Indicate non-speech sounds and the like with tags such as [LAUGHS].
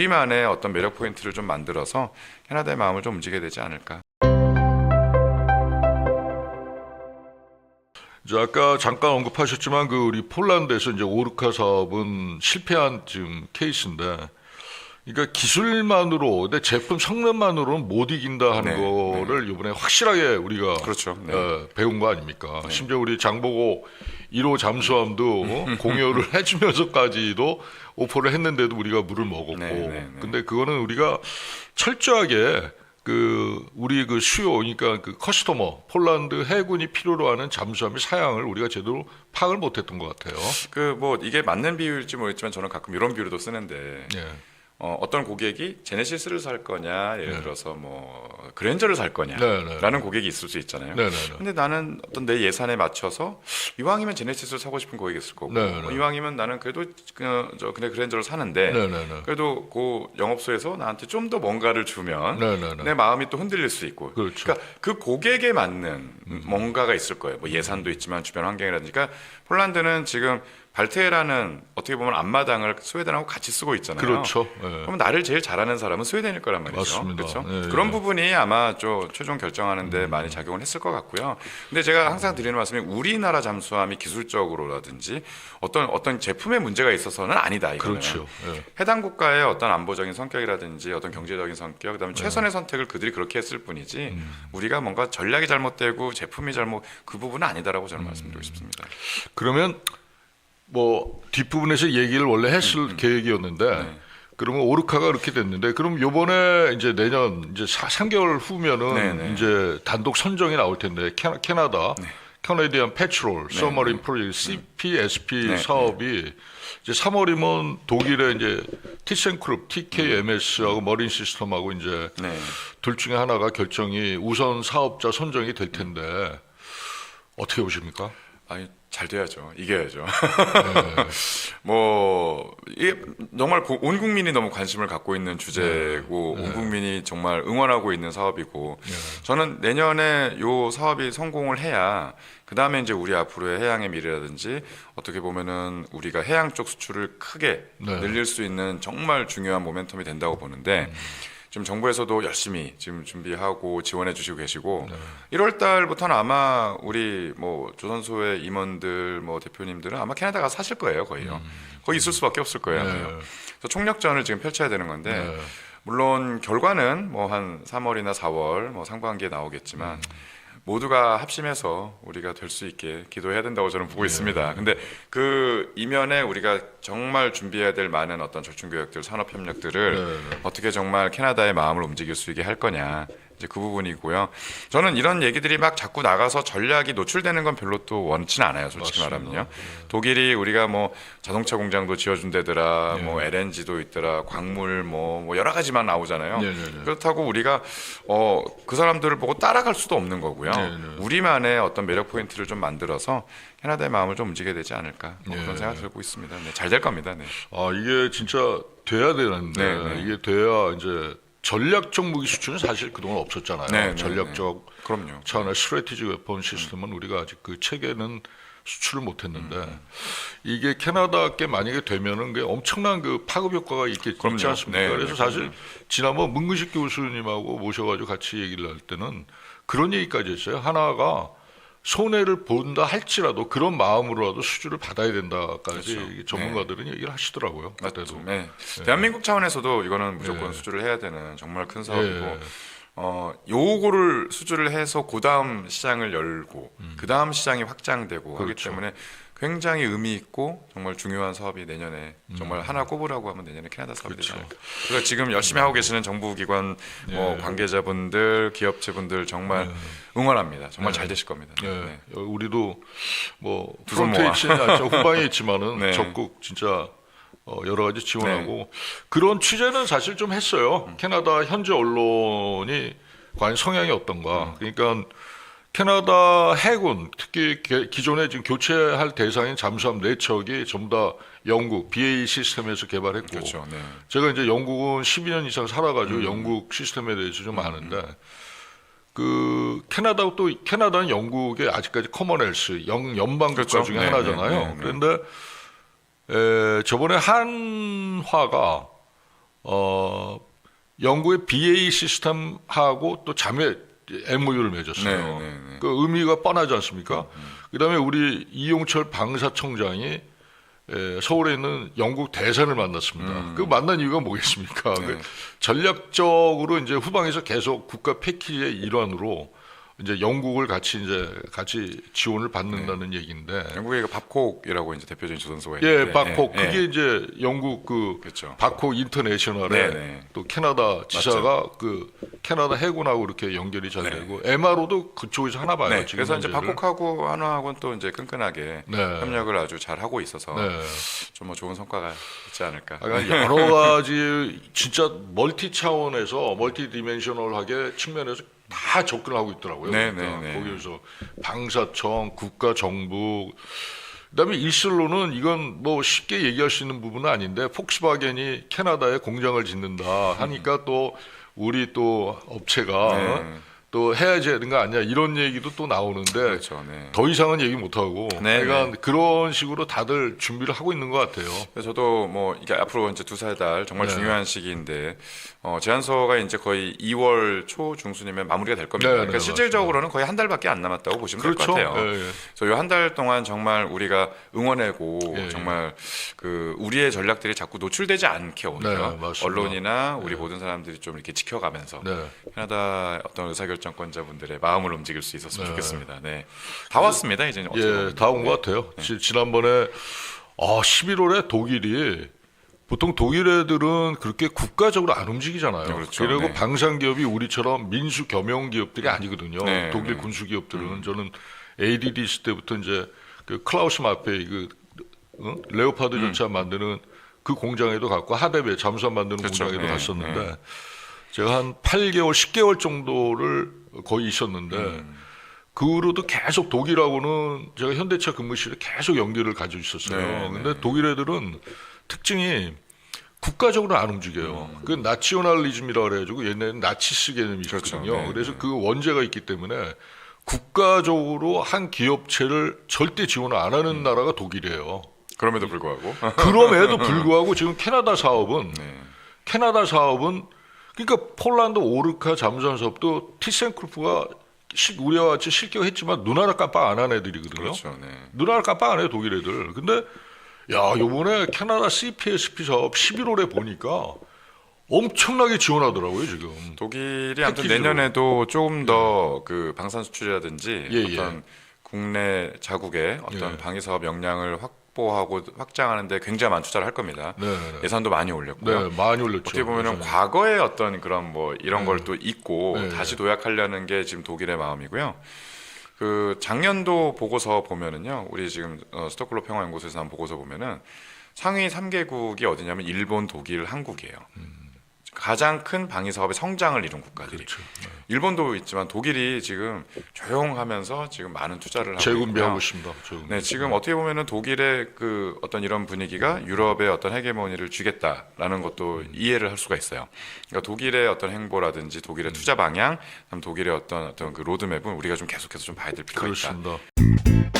우리만의 어떤 매력 포인트를 좀 만들어서 캐나다의 마음을 좀 움직이게 되지 않을까. 이제 아까 잠깐 언급하셨지만 그 우리 폴란드에서 이제 오르카 사업은 실패한 지금 케이스인데, 그러니까 기술만으로 내 제품 성능만으로는 못 이긴다 하는 네, 거를 이번에 확실하게 우리가 그렇죠. 네. 어, 배운 거 아닙니까? 심지어 우리 장보고 1호 잠수함도 [LAUGHS] 공여를 해주면서까지도 오퍼를 했는데도 우리가 물을 먹었고, 네, 네, 네. 근데 그거는 우리가 철저하게 그 우리 그 수요 그러니까 그 커스터머 폴란드 해군이 필요로 하는 잠수함의 사양을 우리가 제대로 파악을 못했던 것 같아요. 그 뭐 이게 맞는 비유일지 모르겠지만 저는 가끔 이런 비유도 쓰는데 예. 어, 어떤 고객이 제네시스를 살 거냐 예를 들어서 뭐 그랜저를 살 네, 네. 거냐라는 고객이 있을 수 있잖아요. 네, 네, 네. 근데 나는 어떤 내 예산에 맞춰서 이왕이면 제네시스를 사고 싶은 고객이 있을 거고 네, 네. 뭐 이왕이면 나는 그래도 그냥 저 그냥 그랜저를 사는데 네, 네, 네. 그래도 그 영업소에서 나한테 좀 더 뭔가를 주면 네, 네, 네. 내 마음이 또 흔들릴 수 있고 그렇죠. 러니까그 고객에 맞는 뭔가가 있을 거예요. 뭐 예산도 있지만 주변 환경이라든지 그러니까 폴란드는 지금 발트해라는 어떻게 보면 앞마당을 스웨덴하고 같이 쓰고 있잖아요. 그렇죠. 예. 그럼 나를 제일 잘하는 사람은 스웨덴일 거란 말이죠. 맞습니다. 그렇죠? 예, 그런 예. 부분이 아마 좀 최종 결정하는데 많이 작용을 했을 것 같고요. 근데 제가 항상 드리는 말씀이 우리나라 잠수함이 기술적으로라든지 어떤 어떤 제품에 문제가 있어서는 아니다 이거는. 그렇죠. 예. 해당 국가의 어떤 안보적인 성격이라든지 어떤 경제적인 성격, 그다음에 네. 최선의 선택을 그들이 그렇게 했을 뿐이지 음. 우리가 뭔가 전략이 잘못되고 제품이 잘못 그 부분은 아니다라고 저는 말씀드리고 싶습니다. 그러면 뭐 뒷부분에서 얘기를 원래 했을 계획이었는데 음, 네. 그러면 오르카가 그렇게 됐는데 그럼 요번에 이제 내년 이제 3개월 후면은 네, 네. 이제 단독 선정이 나올 텐데 캐나, 캐나다 캐나디안 패트롤 서머린 프로젝트 CPSP 네, 사업이 이제 3월이면 독일의 이제 티센크룹 TKMS하고 머린 시스템하고 이제 네. 둘 중에 하나가 결정이 우선 사업자 선정이 될 텐데 어떻게 보십니까? 아니 잘 돼야죠. 이겨야죠. 네. [LAUGHS] 뭐 이게 정말 고- 온 국민이 너무 관심을 갖고 있는 주제고 네. 온 국민이 정말 응원하고 있는 사업이고 네. 저는 내년에 요 사업이 성공을 해야 그 다음에 이제 우리 앞으로의 해양의 미래라든지 어떻게 보면은 우리가 해양 쪽 수출을 크게 네. 늘릴 수 있는 정말 중요한 모멘텀이 된다고 보는데 음. 지금 정부에서도 열심히 지금 준비하고 지원해 주시고 계시고 네. 1월 달부터는 아마 우리 뭐 조선소의 임원들 뭐 대표님들은 아마 캐나다 가서 사실 거예요 거의요. 거기 있을 수밖에 없을 거예요. 음. 네. 그래서 총력전을 지금 펼쳐야 되는 건데 네. 물론 결과는 뭐 한 3월이나 4월 뭐 상반기에 나오겠지만 음. 모두가 합심해서 우리가 될 수 있게 기도해야 된다고 저는 네. 보고 있습니다. 근데 그 이면에 우리가 정말 준비해야 될 많은 어떤 절충 교역들, 산업 협력들을 네. 어떻게 정말 캐나다의 마음을 움직일 수 있게 할 거냐. 이제 그 부분이고요. 저는 이런 얘기들이 막 자꾸 나가서 전략이 노출되는 건 별로 또 원치는 않아요. 솔직히 맞습니다. 말하면요. 독일이 우리가 뭐 자동차 공장도 지어준다더라, 네. 뭐 LNG도 있더라, 광물 뭐, 뭐 여러 가지만 나오잖아요. 네, 네, 네. 그렇다고 우리가 어, 그 사람들을 보고 따라갈 수도 없는 거고요. 네, 네. 우리만의 어떤 매력 포인트를 좀 만들어서 캐나다의 마음을 좀 움직이게 되지 않을까 뭐 네. 그런 생각 들고 있습니다. 네, 잘 될 겁니다. 네. 아 이게 진짜 돼야 되는데 네, 네. 이게 돼야 이제 전략적 무기 수출은 사실 그동안 없었잖아요. 네, 네, 전략적 그럼요. 차원의 스트레티지 웨폰 시스템은 우리가 아직 그 체계는 수출을 못했는데 음, 이게 캐나다께 만약에 되면은 그 엄청난 그 파급 효과가 있겠, 그럼요. 있지 않습니까? 네, 그래서 네, 사실 지난번 문근식 교수님하고 모셔가지고 같이 얘기를 할 때는 그런 얘기까지 했어요. 하나가 손해를 본다 할지라도 그런 마음으로라도 수주를 받아야 된다까지 그렇죠. 전문가들은 얘기를 하시더라고요. 그때도. 네. 대한민국 차원에서도 이거는 무조건 네. 수주를 해야 되는 정말 큰 사업이고 예. 어 요거를 수주를 해서 그 다음 시장을 열고 그 다음 시장이 확장되고 하기 음. 그렇죠. 때문에 굉장히 의미 있고 정말 중요한 사업이 내년에 정말 하나 꼽으라고 하면 내년에 캐나다 사업이 음. 그렇죠. 그래서 지금 열심히 하고 계시는 정부기관 뭐 예. 관계자분들, 기업체분들 정말 응원합니다. 정말 네. 잘 되실 겁니다. 예, 네. 어, 우리도 뭐 프론트에. 있지는. 후방에 [LAUGHS] 있지만은 네. 적극 진짜 어, 여러 가지 지원하고 그런 취재는 사실 좀 했어요. 음. 캐나다 현지 언론이 과연 성향이 음. 어떤가. 그러니까 캐나다 해군 특히 게- 기존에 지금 교체할 대상인 잠수함 네 척이 전부 다 영국 BAE 시스템에서 개발했고 그렇죠. 네. 제가 이제 영국은 12년 이상 살아가지고 음. 영국 시스템에 대해서 좀 아는데 그 캐나다 또 캐나다는 영국의 아직까지 커먼웰스 영 연방 국가 그렇죠. 중에 네, 하나잖아요. 네, 네, 네. 그런데 에, 저번에 한화가 어 영국의 BA 시스템하고 또 자매 MOU를 맺었어요. 네, 네, 네. 그 의미가 뻔하지 않습니까? 그다음에 우리 이용철 방사청장이 에, 서울에 있는 영국 대사를 만났습니다. 그 만난 이유가 뭐겠습니까? 음. 네. 그 전략적으로 이제 후방에서 계속 국가 패키지의 일환으로 이제 영국을 같이 이제 같이 지원을 받는다는 얘기인데 영국의 그 밥콕이라고 이제 대표적인 조선소가 있는데 예, 바콕 예, 그게 예. 이제 영국 그 그렇죠. 바콕 인터내셔널에 네, 네. 또 캐나다 지사가 그 캐나다 해군하고 이렇게 연결이 잘 되고 MRO도 그쪽에서 하나 봐요. 네, 지금 그래서 이제 현재를. 바콕하고 한화하고는 또 이제 끈끈하게 네. 협력을 아주 잘 하고 있어서 네. 좀뭐 좋은 성과가 있지 않을까. 아, 그러니까 여러 가지 진짜 멀티 차원에서 멀티 디멘셔널하게 측면에서 다 접근을 하고 있더라고요. 네, 그러니까 네, 네. 거기에서 방사청, 국가 정부 그다음에 일설로는 이건 뭐 쉽게 얘기할 수 있는 부분은 아닌데 폭스바겐이 캐나다에 공장을 짓는다 하니까 또 우리 또 업체가 네. 또 해야지 되는 거 아니야 이런 얘기도 또 나오는데 그렇죠. 네. 더 이상은 얘기 못 하고 네, 그러니까 그런 식으로 다들 준비를 하고 있는 것 같아요. 저도 뭐 이게 앞으로 이제 두세 달 정말 네. 중요한 시기인데 어, 제안서가 이제 거의 2월 초 중순이면 마무리가 될 겁니다. 네, 그러니까 네, 실질적으로는 거의 한 달밖에 안 남았다고 보시면 될 그렇죠. 것 같아요. 예, 예. 그래서 요한달 동안 정말 우리가 응원하고 예, 예. 정말 그 우리의 전략들이 자꾸 노출되지 않게 오히려 네. 언론이나 우리 모든 사람들이 좀 이렇게 지켜가면서 네. 캐나다 어떤 의사결 정권자분들의 마음을 움직일 수 있었으면 네. 좋겠습니다. 네, 다 왔습니다 이제. 예, 다 온 것 같아요. 지, 지난번에 아, 11월에 독일이 보통 독일 애들은 그렇게 국가적으로 안 움직이잖아요. 네, 그렇죠. 그리고 네. 방산 기업이 우리처럼 민수 겸용 기업들이 아니거든요. 네, 독일 네. 음. 군수 기업들은 저는 ADD 때부터 이제 그 클라우스 마페이 그 어? 레오파드 전차 만드는 그 공장에도 갔고 하데베 잠수함 만드는 음. 그렇죠. 공장에도 네, 갔었는데 제가 한 8개월, 10개월 정도를 거의 있었는데 음. 그 후로도 계속 독일하고는 제가 현대차 근무실에 계속 연결을 가지고 있었어요. 네, 근데 독일 애들은 특징이 국가적으로 안 움직여요. 그 나치오날리즘이라 그래가지고 옛날에는 나치스 개념이 음. 그렇죠. 있거든요. 네, 그래서 그 원죄가 있기 때문에 국가적으로 한 기업체를 절대 지원을 안 하는 음. 나라가 독일이에요. 그럼에도 불구하고 그럼에도 [LAUGHS] 불구하고 지금 캐나다 사업은 네. 캐나다 사업은 그러니까 폴란드 오르카 잠수함 사업도 티센크루프가 실- 우리와 같이 실격했지만 눈 하나 깜빡 안 한 애들이거든요. 그렇죠. 네. 눈 하나 깜빡 안 해요 독일 애들. 근데 야 요번에 캐나다 CPSP 사업 11월에 보니까 엄청나게 지원하더라고요 지금. 독일이 아무튼. 내년에도 조금 더 그 방산 수출이라든지 예, 예. 어떤 국내 자국의 어떤 예. 방위 사업 역량을 확 보하고 확장하는데 굉장히 많은 투자를 할 겁니다. 네, 네. 예산도 많이 올렸고요. 네, 많이 올렸죠. 어떻게 보면은 예전에. 과거의 어떤 그런 뭐 이런 걸또 잊고 네. 다시 도약하려는 게 지금 독일의 마음이고요. 그 작년도 보고서 보면은요, 우리 지금 어, 스톡홀로 평화연구소에서 한 보고서 보면은 상위 3개국이 어디냐면 일본, 독일, 한국이에요. 가장 큰 방위 사업의 성장을 이룬 국가들이. 그렇죠. 일본도 있지만 독일이 지금 조용하면서 지금 많은 투자를 하고 재군비하고. 있습니다. 재군비. 네, 지금 어떻게 보면은 독일의 그 어떤 이런 분위기가 유럽의 어떤 헤게모니를 쥐겠다라는 것도 이해를 할 수가 있어요. 그러니까 독일의 어떤 행보라든지 독일의 투자 방향, 독일의 어떤 어떤 그 로드맵은 우리가 좀 계속해서 좀 봐야 될 필요가 있다. 그렇습니다.